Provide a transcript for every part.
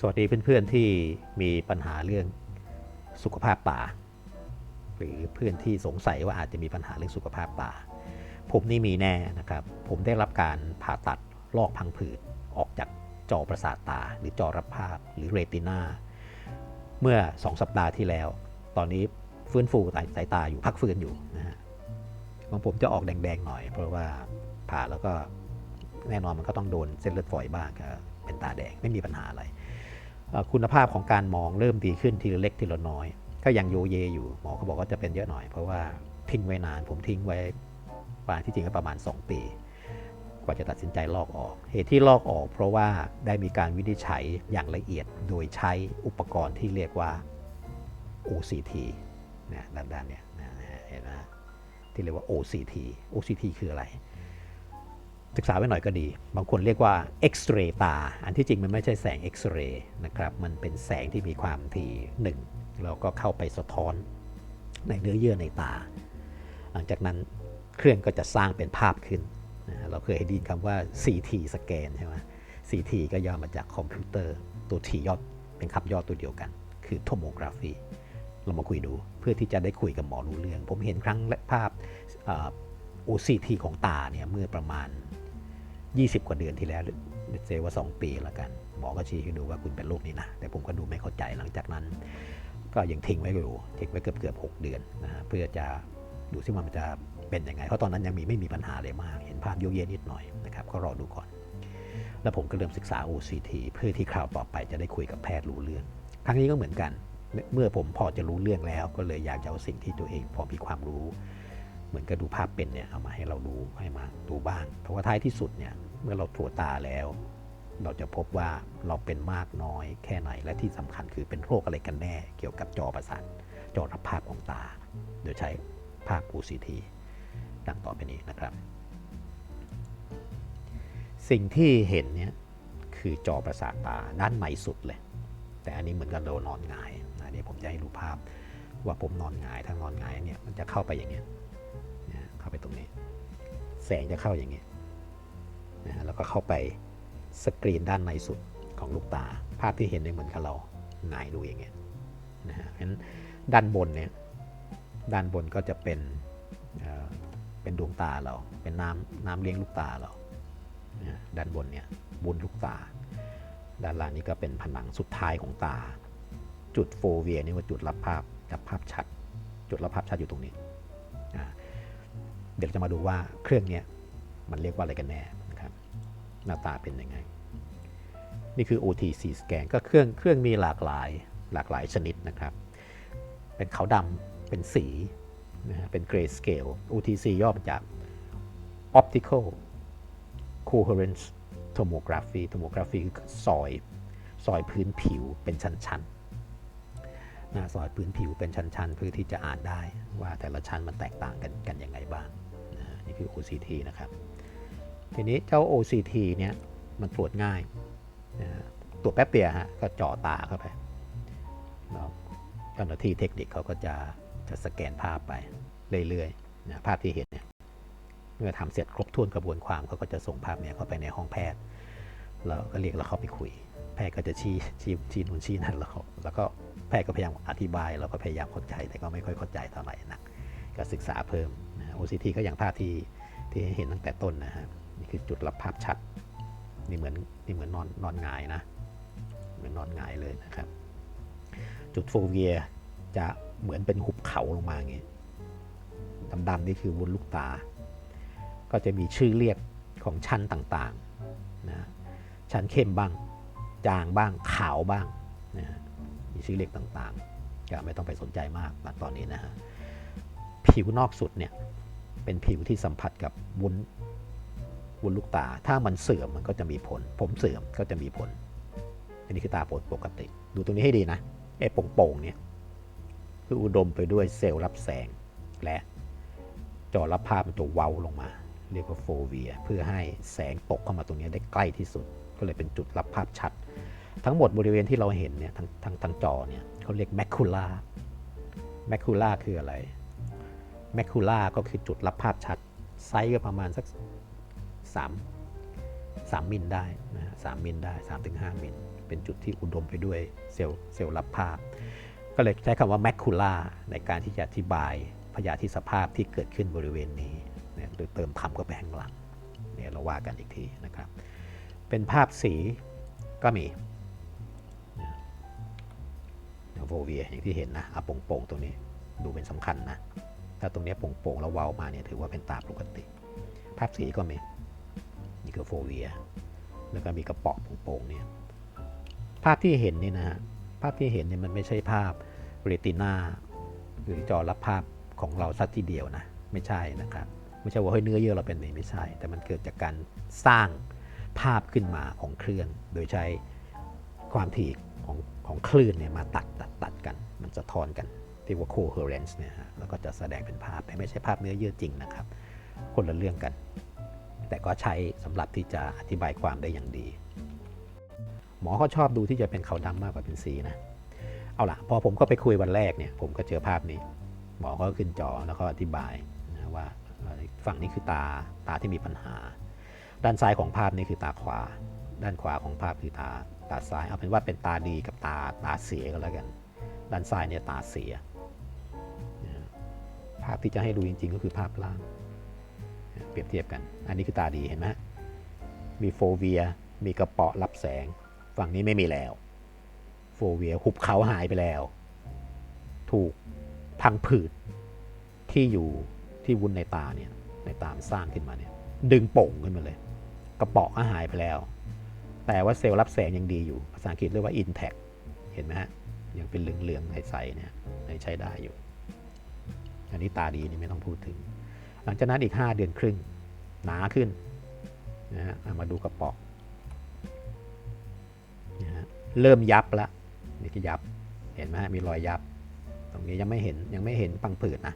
สวัสดีเพื่อนๆที่มีปัญหาเรื่องสุขภาพตาหรือเพื่อนที่สงสัยว่าอาจจะมีปัญหาเรื่องสุขภาพตาผมนี่มีแน่นะครับ ผมได้รับการผ่าตัดลอกพังผืดออกจากจอประสาทตา หรือจอรับภาพหรือเรตินาเมื่อ 2 สัปดาห์ที่แล้ว ตอนนี้ฟื้นฟูสายตาอยู่พักฟื้นอยู่นะฮะของผมจะออกแดงๆหน่อย เพราะว่าผ่าแล้วก็แน่นอนมันก็ต้องโดนเส้นเลือดฝอยบ้างก็เป็นตาแดงไม่มีปัญหาอะไร คุณภาพของการมองเริ่มดีขึ้นทีละเล็กทีละน้อย ก็ยังโยเยอยู่หมอเขาบอกว่าจะเป็นเยอะหน่อย เพราะว่าทิ้งไว้นาน ผมทิ้งไว้ประมาณที่จริงก็ประมาณ 2 ปี กว่าจะตัดสินใจลอกออก เหตุที่ลอกออก เพราะว่าได้มีการวินิจฉัยอย่างละเอียดโดยใช้อุปกรณ์ที่เรียกว่า OCT นะด้านด้านๆเนี่ยนะเห็นไหมที่เรียกว่า OCT OCT คืออะไร ศึกษาไว้หน่อยก็ดี บางคนเรียกว่าเอ็กซเรย์ตา อันที่จริงมันไม่ใช่แสงเอ็กซเรย์นะครับ มันเป็นแสงที่มีความถี่หนึ่งเราก็เข้าไปสะท้อนในเนื้อเยื่อในตา หลังจากนั้นเครื่องก็จะสร้างเป็นภาพขึ้น เราเคยได้ยินคำว่า CT สแกนใช่ไหม CT ก็ย่อมาจากคอมพิวเตอร์ ตัว T ยอดเป็นคำย่อตัวเดียวกัน คือโทโมกราฟีเรามาคุยดูเพื่อที่จะได้คุยกับหมอรู้เรื่อง ผมเห็นครั้งแรกภาพเอ่อ OCT ของตาเนี่ยเมื่อประมาณ 20 กว่าเดือนที่แล้วหรือเซว่า 2 ปีแล้วกันหมอก็ชี้ให้ดูว่าคุณเป็นโรคนี้นะ แต่ผมก็ดูไม่เข้าใจหลังจากนั้น ก็ยังทิ้งไว้อยู่ทิ้งไว้เกือบเกือบ6เดือนนะฮะเพื่อจะดูซิว่ามันจะเป็นยังไง เพราะตอนนั้นยังมีไม่มีปัญหาอะไรมาก เห็นภาพโยเยนิดหน่อยนะครับก็รอดูก่อน แล้วผมก็เริ่มศึกษา OCT เพื่อที่คราวต่อไปจะได้คุยกับแพทย์รู้เรื่อง ครั้งนี้ก็เหมือนกัน เมื่อผมพอจะรู้เรื่องแล้ว ก็เลยอยากจะเอาสิ่งที่ตัวเองพอมีความรู้ เหมือนกับดูภาพเป็นเนี่ยเอามาให้เราดูให้มาดูบ้าง เพราะว่าท้ายที่สุดเนี่ยเมื่อเราตรวจตาแล้ว เราจะพบว่าเราเป็นมากน้อยแค่ไหนและที่สำคัญคือเป็นโรคอะไรกันแน่เกี่ยวกับจอประสาทจอรับภาพของตา โดยใช้ภาพ OCT ดังต่อไปนี้นะครับ สิ่งที่เห็นเนี่ยคือจอประสาทตาด้านในสุดเลย แต่อันนี้เหมือนกับเรานอนหงายอันนี้ผมจะให้ดูภาพว่าผมนอนหงายถ้านอนหงายเนี่ยมันจะเข้าไปอย่างเงี้ย เข้าไปตรงนี้ แสงจะเข้าอย่างนี้นะฮะแล้วก็เข้าไปสกรีนด้านในสุดของลูกตา ภาพที่เห็นเนี่ยเหมือนกับเราหงายดูอย่างเงี้ยนะฮะงั้นด้านบนเนี่ยด้านบนก็จะเป็นเอ่อเป็นดวงตาเรา เป็นน้ำน้ำเลี้ยงลูกตาเรานะด้านบนเนี่ยบนลูกตา ด้านล่างนี้ก็เป็นผนังสุดท้ายของตา จุดโฟเวียนี่ว่าจุดรับภาพจับภาพชัด จุดรับภาพชัดอยู่ตรงนี้อ่า เดี๋ยวจะมาดูว่าเครื่องนี้มันเรียกว่าอะไรกันแน่นะครับหน้าตาเป็นยังไง นี่คือ OTC สแกนก็เครื่องเครื่องมีหลากหลายหลากหลายชนิดนะครับ เป็นขาวดำเป็นสีนะฮะเป็น gray scale OTC ย่อมาจาก optical coherence tomography tomography คือซอยซอยพื้นผิวเป็นชั้นๆน้าซอยพื้นผิวเป็นชั้นๆ เพื่อที่จะอ่านได้ว่าแต่ละชั้นมันแตกต่างกันกันยังไงบ้าง นี่คือ OCT นะครับ ทีนี้เจ้า OCT เนี่ยมันตรวจง่ายนะฮะตรวจแป๊บเดียวฮะก็เจาะตาเข้าไปแล้วเจ้าหน้าที่เทคนิคเขาก็จะจะสแกนภาพไปเรื่อยๆนะภาพที่เห็นเนี่ยเมื่อทำเสร็จครบถ้วนกระบวนความเขาก็จะส่งภาพเนี่ยเข้าไปในห้องแพทย์แล้วก็เรียกเราเข้าไปคุย แพทย์ก็จะชี้ชี้ชี้นู่นชี้นั่นแล้วเขาแล้วก็แพทย์ก็พยายามอธิบายเราก็พยายามเข้าใจแต่ก็ไม่ค่อยเข้าใจเท่าไหร่นัก ก็ศึกษาเพิ่มนะ OCT ก็อย่างภาพที่ที่เห็นตั้งแต่ต้นนะฮะนี่คือจุดรับภาพชัด นี่เหมือนนี่เหมือนนอนนอนงายนะเหมือนนอนงายเลยนะครับ จุดโฟเวียจะเหมือนเป็นหุบเขาลงมาอย่างงี้ดำๆนี่คือวุ้นลูกตา ก็จะมีชื่อเรียกของชั้นต่างๆนะชั้นเข้มบ้าง จางบ้างขาวบ้างนะฮะมีชื่อเรียกต่างๆก็ไม่ต้องไปสนใจมากตอนนี้นะฮะ ผิวนอกสุดเนี่ยเป็นผิวที่สัมผัสกับวุ้นวุ้นลูกตา ถ้ามันเสื่อมมันก็จะมีผล ผมเสื่อมก็จะมีผล อันนี้คือตาปกติ ดูตรงนี้ให้ดีนะไอ้โป่งๆเนี่ยคืออุดมไปด้วยเซลล์รับแสง และจอรับภาพมันจะเว้าลงมา เรียกว่าโฟเวีย เพื่อให้แสงตกเข้ามาตรงนี้ได้ใกล้ที่สุด ก็เลยเป็นจุดรับภาพชัด ทั้งหมดบริเวณที่เราเห็นเนี่ยทั้งทั้งทั้งจอเนี่ยเขาเรียกแมคคูล่าแมคคูล่าคืออะไร แมคคูล่าก็คือจุดรับภาพชัด ไซส์ก็ประมาณสัก 3 3 มิลได้นะฮะสามมิลได้ 3-5 มิล เป็นจุดที่อุดมไปด้วยเซลล์เซลล์รับภาพ ก็เลยใช้คำว่าแมคคูล่าในการที่จะอธิบายพยาธิสภาพที่เกิดขึ้นบริเวณนี้เนี่ยโดยเติมทำก็ไปข้างหลังเนี่ยเราว่ากันอีกทีนะครับ เป็นภาพสีก็มีโฟเวียอย่างที่เห็นนะอะโป่งๆตรงนี้ดูเป็นสำคัญนะ ถ้าตรงนี้โป่งๆแล้วเวามาเนี่ยถือว่าเป็นตาปกติ ภาพสีก็มีนี่คือโฟเวีย แล้วก็มีกระป๋องโป่งๆเนี่ยภาพที่เห็นนี่นะฮะภาพที่เห็นเนี่ยมันไม่ใช่ภาพเรตินาหรือจอรับภาพของเราสักทีเดียวนะ ไม่ใช่นะครับไม่ใช่ว่าเฮ้ยเนื้อเยื่อเราเป็นนี้ไม่ใช่ แต่มันเกิดจากการสร้างภาพขึ้นมาของเครื่อง โดยใช้ความถี่ของของคลื่นเนี่ยมาตัดตัดตัดกัน มันสะท้อนกัน ที่ว่า coherence เนี่ยฮะแล้วก็จะแสดงเป็นภาพแต่ไม่ใช่ภาพเนื้อเยื่อจริงนะครับ คนละเรื่องกัน แต่ก็ใช้สำหรับที่จะอธิบายความได้อย่างดี หมอเขาชอบดูที่จะเป็นขาวดำมากกว่าเป็นสีนะ เอาล่ะ พอผมก็ไปคุยวันแรกเนี่ย ผมก็เจอภาพนี้ หมอก็ขึ้นจอแล้วก็อธิบายนะว่าฝั่งนี้คือตาตาที่มีปัญหา ด้านซ้ายของภาพนี่คือตาขวา ด้านขวาของภาพคือตาตาซ้าย เอาเป็นว่าเป็นตาดีกับตาตาเสียก็แล้วกัน ด้านซ้ายเนี่ยตาเสียาพที่จะให้ดูจริง ๆ ก็คือภาพล่าง เปรียบเทียบกัน อันนี้คือตาดีเห็นไหมมีโฟเวีย มีกระเปาะรับแสง ฝั่งนี้ไม่มีแล้ว โฟเวียหุบเขาหายไปแล้ว ถูกพังผืดที่อยู่ที่วุ้นในตาเนี่ยในตามสร้างขึ้นมาเนี่ยดึงโป่งขึ้นมาเลย กระเปาะก็หายไปแล้ว แต่ว่าเซลล์รับแสงยังดีอยู่ ภาษาอังกฤษเรียกว่า intact เห็นไหมฮะ ยังเป็นเหลืองๆใสๆเนี่ยใช้ได้อยู่ อันนี้ตาดีนี่ไม่ต้องพูดถึง หลังจากนั้นอีก 5 เดือนครึ่ง หนาขึ้นนะฮะามาดูกระป๋อนะฮะเริ่มยับแล้วนี่ก็ยับเห็นไหมมีรอยยับ ตรงนี้ยังไม่เห็นยังไม่เห็นปังผืดนะ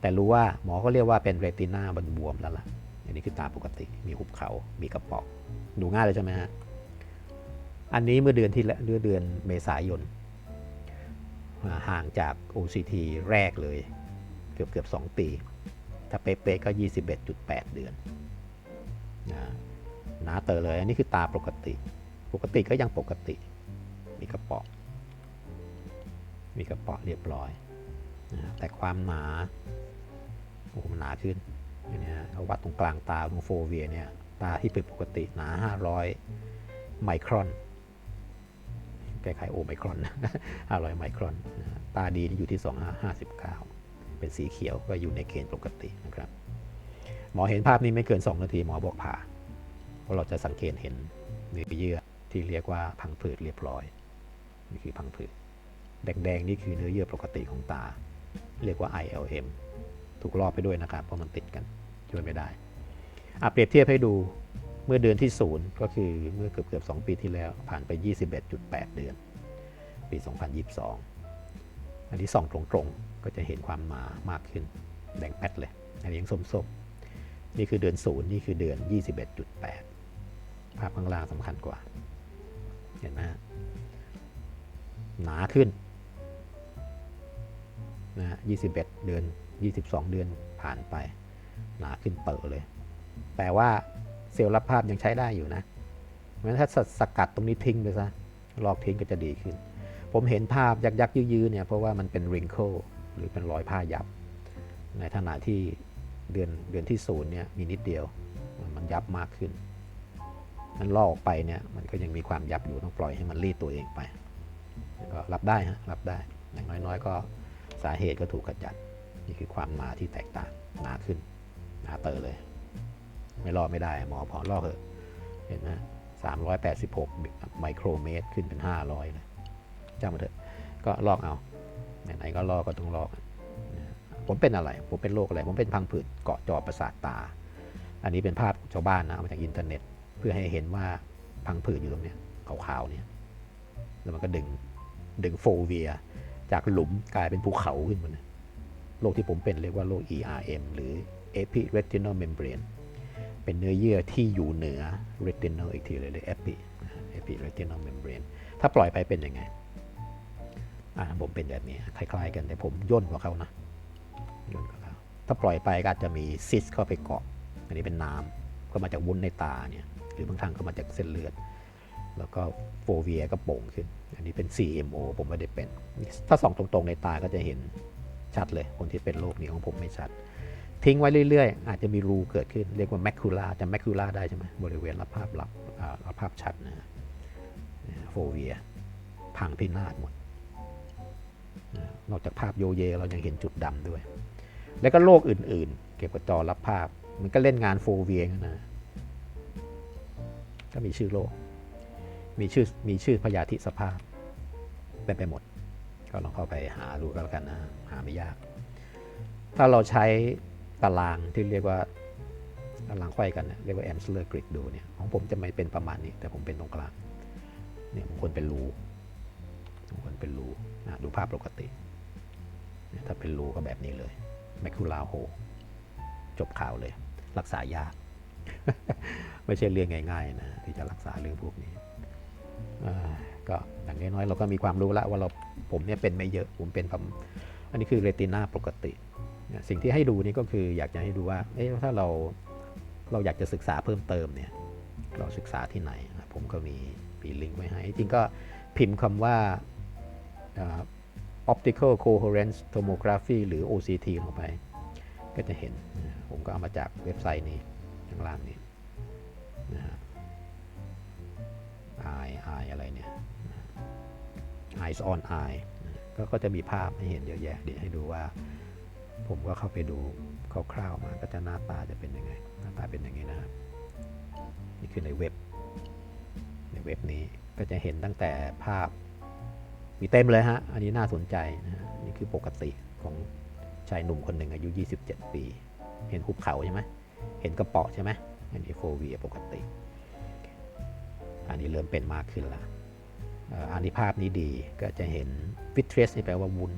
แต่รู้ว่าหมอก็เรียกว่าเป็นเรตินาบนบวมแล้วล่ะอันนี้คือตาปกติมีหุบเขา มีกระป๋อดูง่ายเลยใช่ไหมฮะอันนี้เมื่อเดือนที่แล้วเดือนเมษายนห่างจาก OCT แรกเลย กือบเกือบ2 ปี ถ้าเป๊ะๆก็ 21.8 เดือนนะหนาเตอเลยอันนี้คือตาปกติ ปกติก็ยังปกติ มีกระเป๋อมีกระเป๋อเรียบร้อยนะแต่ความหนาโอ้โหมันหนาขึ้นอันเนี้ยเอาวัดตรงกลางตาตรงโฟเวียเนี่ยตาที่เป็นปกติหนา 500 ไมครอนคล้ายๆโอไมครอน500 ไมครอน ตาดีนี่อยู่ที่ 259 เป็นสีเขียวก็อยู่ในเกณฑ์ปกตินะครับ หมอเห็นภาพนี้ไม่เกิน 2 นาทีหมอบอกผ่าเพราะเราจะสังเกตเห็นเนื้อเยื่อที่เรียกว่าพังผืดเรียบร้อยนี่คือพังผืดแดงๆนี่คือเนื้อเยื่อปกติของตา เรียกว่า ILM ถูกลอกไปด้วยนะครับ เพราะมันติดกันช่วยไม่ได้อะเปรียบเทียบให้ดูเมื่อเดือนที่ศูนย์ก็คือเมื่อเกือบเกือบ2ปีที่แล้วผ่านไป 21.8 เดือน ปี 2022 อันนี้ส่องตรงๆ ก็จะเห็นความหนามากขึ้น แดงแป๊ดเลย อันนี้ยังส้มๆ นี่คือเดือนศูนย์นี่คือเดือน 21.8 ภาพข้างล่างสำคัญกว่า เห็นไหมหนาขึ้นนะ21 เดือน 22 เดือนผ่านไป หนาขึ้นเต๋อเลย แต่ว่าเซลล์รับภาพยังใช้ได้อยู่นะเพราะฉะนั้นถ้าสสกัดตรงนี้ทิ้งไปซะลอกทิ้งก็จะดีขึ้น ผมเห็นภาพยักยักยื้อเนี่ยเพราะว่ามันเป็น wrinkle หรือเป็นรอยผ้ายับ ในขณะที่เดือนเดือนที่ศูนย์เนี่ยมีนิดเดียวมันยับมากขึ้นนั้นลอกออกไปเนี่ยมันก็ยังมีความยับอยู่ต้องปล่อยให้มันรีดตัวเองไปก็รับได้ฮะรับได้อย่างน้อยๆ ก็สาเหตุก็ถูกขจัด นี่คือความหนาที่แตกต่างหนาขึ้นหนาเตอเลย ไม่ลอกไม่ได้หมอพอลอกเถอะเห็นไหมสามร้อยแปดสิบหกไมโครเมตรขึ้นเป็นห้าร้อยเลย จ้างมาเถอะ ก็ลอกเอา ไหนๆก็ลอกก็ต้องลอก ผมเป็นอะไร ผมเป็นโรคอะไร ผมเป็นพังผืดเกาะจอประสาทตา อันนี้เป็นภาพชาวบ้านนะมาจากอินเทอร์เน็ต เพื่อให้เห็นว่าพังผืดอยู่ตรงนี้ขาวๆเนี่ย แล้วมันก็ดึงดึงโฟเวีย จากหลุมกลายเป็นภูเขาขึ้นมาโรคที่ผมเป็นเรียกว่าโรค ERM หรือ epiretinal membrane เป็นเนื้อเยื่อที่อยู่เหนือ retinal อีกทีเลยเลย epi epiretinal membrane ถ้าปล่อยไปเป็นยังไง อ่าผมเป็นแบบนี้คล้ายๆกันแต่ผมย่นกว่าเขานะย่นกว่าเขาถ้าปล่อยไปก็อาจจะมีซิสเข้าไปเกาะอันนี้เป็นน้ำก็มาจากวุ้นในตาเนี่ยหรือบางทางก็มาจากเส้นเลือด แล้วก็โฟเวียก็โป่งขึ้น อันนี้เป็น CMO ผมไม่ได้เป็น ถ้าส่องตรงๆในตาก็จะเห็นชัดเลย คนที่เป็นโรคนี้ของผมไม่ชัด ทิ้งไว้เรื่อยๆ อาจจะมีรูเกิดขึ้น เรียกว่าแมคคูล่าจำแมคคูล่าได้ใช่ไหมบริเวณรับภาพรับรับภาพชัดนะโฟเวียพังพินาศหมด นอกจากภาพโยเย เรายังเห็นจุดดำด้วย แล้วก็โรคอื่นๆ เกี่ยวกับจอรับภาพ มันก็เล่นงานโฟเวียนะ ก็มีชื่อโรคมีชื่อมีชื่อพยาธิสภาพเป็นไปหมด ก็ลองเข้าไปหาดูก็แล้วกันนะ หาไม่ยาก ถ้าเราใช้ตารางที่เรียกว่าตารางไขว้กันเรียกว่าแอมสเลอร์กริดดูเนี่ย ของผมจะไม่เป็นประมาณนี้ แต่ผมเป็นตรงกลางเนี่ยบางคนเป็นรู เป็นรูนะดูภาพปกติ ถ้าเป็นรูก็แบบนี้เลยแมคคูลาโฮจบข่าวเลย รักษายาก ไม่ใช่เรื่องง่ายๆนะที่จะรักษาเรื่องพวกนี้ก็อย่างน้อยๆเราก็มีความรู้แล้วว่าเราผมเนี่ยเป็นไม่เยอะผมเป็นประมอันนี้คือเรตินาปกติ สิ่งที่ให้ดูนี่ก็คืออยากจะให้ดูว่าเอ๊ะถ้าเราเราอยากจะศึกษาเพิ่มเติมเนี่ยเราศึกษาที่ไหน ผมก็มีมีลิงก์ไว้ให้ จริงก็พิมพ์คำว่าอ่า optical coherence tomography หรือ OCT ลงไป ก็จะเห็น ผมก็เอามาจากเว็บไซต์นี้ข้างล่างนี้นะฮะ eye eye อะไรเนี่ย eyes on eye นะก็ก็จะมีภาพให้เห็นเยอะแยะ เดี๋ยวให้ดูว่า ผมก็เข้าไปดูคร่าวๆมา ก็จะหน้าตาจะเป็นยังไง หน้าตาเป็นอย่างนี้นะครับ นี่คือในเว็บ ในเว็บนี้ก็จะเห็นตั้งแต่ภาพ มีเต็มเลยฮะ อันนี้น่าสนใจนะ นี่คือปกติของชายหนุ่มคนหนึ่งอายุ 27 ปี เห็นหุบเขาใช่ไหม เห็นกระเป๋อใช่ไหมอันนี้โฟเวียปกติ อันนี้เริ่มเป็นมากขึ้นละอันนี้ภาพนี้ดีก็จะเห็นฟิตเทรสนี่แปลว่าวุ้น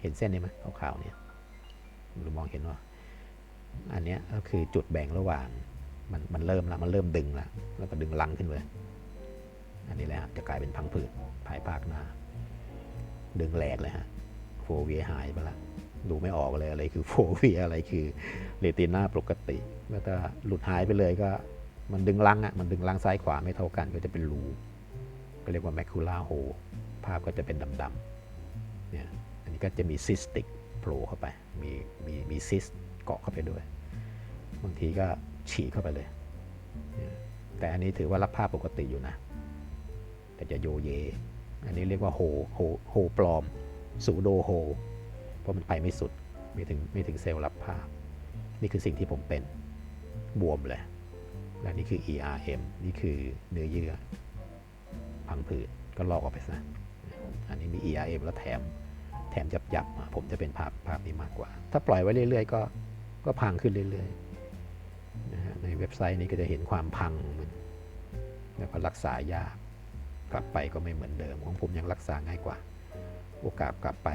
เห็นเส้นนี้ไหมขาวๆเนี่ยหรือมองเห็นว่า อันเนี้ยก็คือจุดแบ่งระหว่าง มันมันเริ่มละมันเริ่มดึงละแล้วก็ดึงลังขึ้นเลย อันนี้แหละจะกลายเป็นพังผืดภายภาคหน้า ดึงแหลกเลยฮะโฟเวียหายไปละดูไม่ออกเลยอะไรคือโฟเวียอะไรคือเรตินาปกติ แล้วถ้าหลุดหายไปเลยก็มันดึงลังอะมันดึงลังซ้ายขวาไม่เท่ากันก็จะเป็นรูก็เรียกว่าแมคคูล่าโฮภาพก็จะเป็นดำๆเนี่ยอันนี้ก็จะมีซิสติกโผล่เข้าไป มีมีมีซิสเกาะเข้าไปด้วย บางทีก็ฉีกเข้าไปเลยเยแต่อันนี้ถือว่ารับภาพปกติอยู่นะ แต่จะโยเย อันนี้เรียกว่าโฮโฮโฮปลอมสูโดโฮเพราะมันไปไม่สุดไม่ถึงไม่ถึงเซลล์รับภาพ นี่คือสิ่งที่ผมเป็นบวมเลย และนี่คือ ERM นี่คือเนื้อเยื่อพังผืดก็ลอกออกไปซะอันนี้มี ERM แล้วแถมแถมยับยับๆผมจะเป็นภาพภาพนี้มากกว่า ถ้าปล่อยไว้เรื่อยๆ ก็ก็พังขึ้นเรื่อยๆนะฮะในเว็บไซต์นี้ก็จะเห็นความพังของมันแล้วก็รักษายาก กลับไปก็ไม่เหมือนเดิม ของผมยังรักษาง่ายกว่า โอกาสกลับไป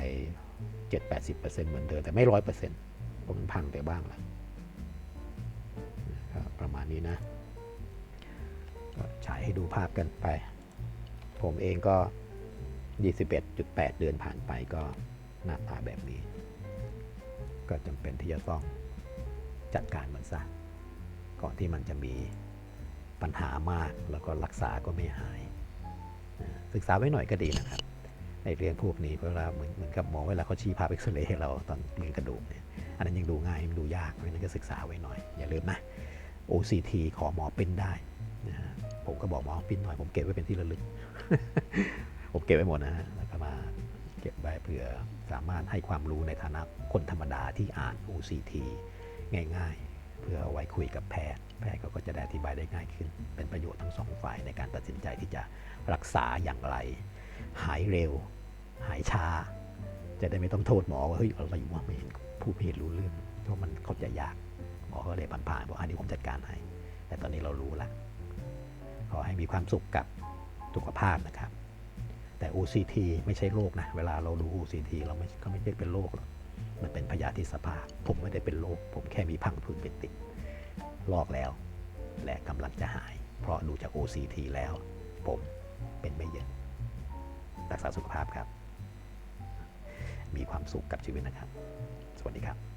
7-80%เหมือนเดิม แต่ไม่ร้อยเปอร์เซ็นต์เพราะมันพังไปบ้างละนะครับประมาณนี้นะก็ฉายให้ดูภาพกันไป ผมเองก็ 21.8 เดือนผ่านไปก็หน้าตาแบบนี้ ก็จำเป็นที่จะต้องจัดการมันซะก่อนที่มันจะมีปัญหามากแล้วก็รักษาก็ไม่หาย ศึกษาไว้หน่อยก็ดีนะครับ ในเรื่องพวกนี้เวลาเหมือนเหมือนกับหมอเวลาเขาชี้ภาพเอ็กซเรย์ให้เราตอนเรียนกระดูกเนี่ยอันนั้นยังดูง่ายยังดูยากเพราะนั้นก็ศึกษาไว้หน่อย อย่าลืมนะ OCT ขอหมอปิ้นได้นะฮะผมก็บอกหมอปิ้นหน่อยผมเก็บไว้เป็นที่ระลึก ผมเก็บไว้หมดนะฮะแล้วก็มาเก็บไว้เผื่อสามารถให้ความรู้ในฐานะคนธรรมดาที่อ่าน OCT ง่าย เพื่อไว้คุยกับแพทย์ แพทย์เขาก็จะได้อธิบายได้ง่ายขึ้น เป็นประโยชน์ทั้งสองฝ่ายในการตัดสินใจที่จะรักษาอย่างไร หายเร็ว หายช้า จะได้ไม่ต้องโทษหมอว่าเฮ้ยอะไรวะไม่เห็นพูดไม่เห็นรู้เรื่องเพราะมันเขาใจยากหมอก็เลยผ่านๆบอกอันนี้ผมจัดการให้ แต่ตอนนี้เรารู้ละขอให้มีความสุขกับสุขภาพนะครับ แต่ OCT ไม่ใช่โรคนะ เวลาเราดู OCT เราไม่ก็ไม่ใช่เป็นโรคหรอก มันเป็นพยาธิสภา ผมไม่ได้เป็นโรค ผมแค่มีพังผืดเป็นติด ลอกแล้ว และกำลังจะหาย เพราะดูจาก OCT แล้ว ผมเป็นไม่เยอะ รักษาสุขภาพครับ มีความสุขกับชีวิตนะครับ สวัสดีครับ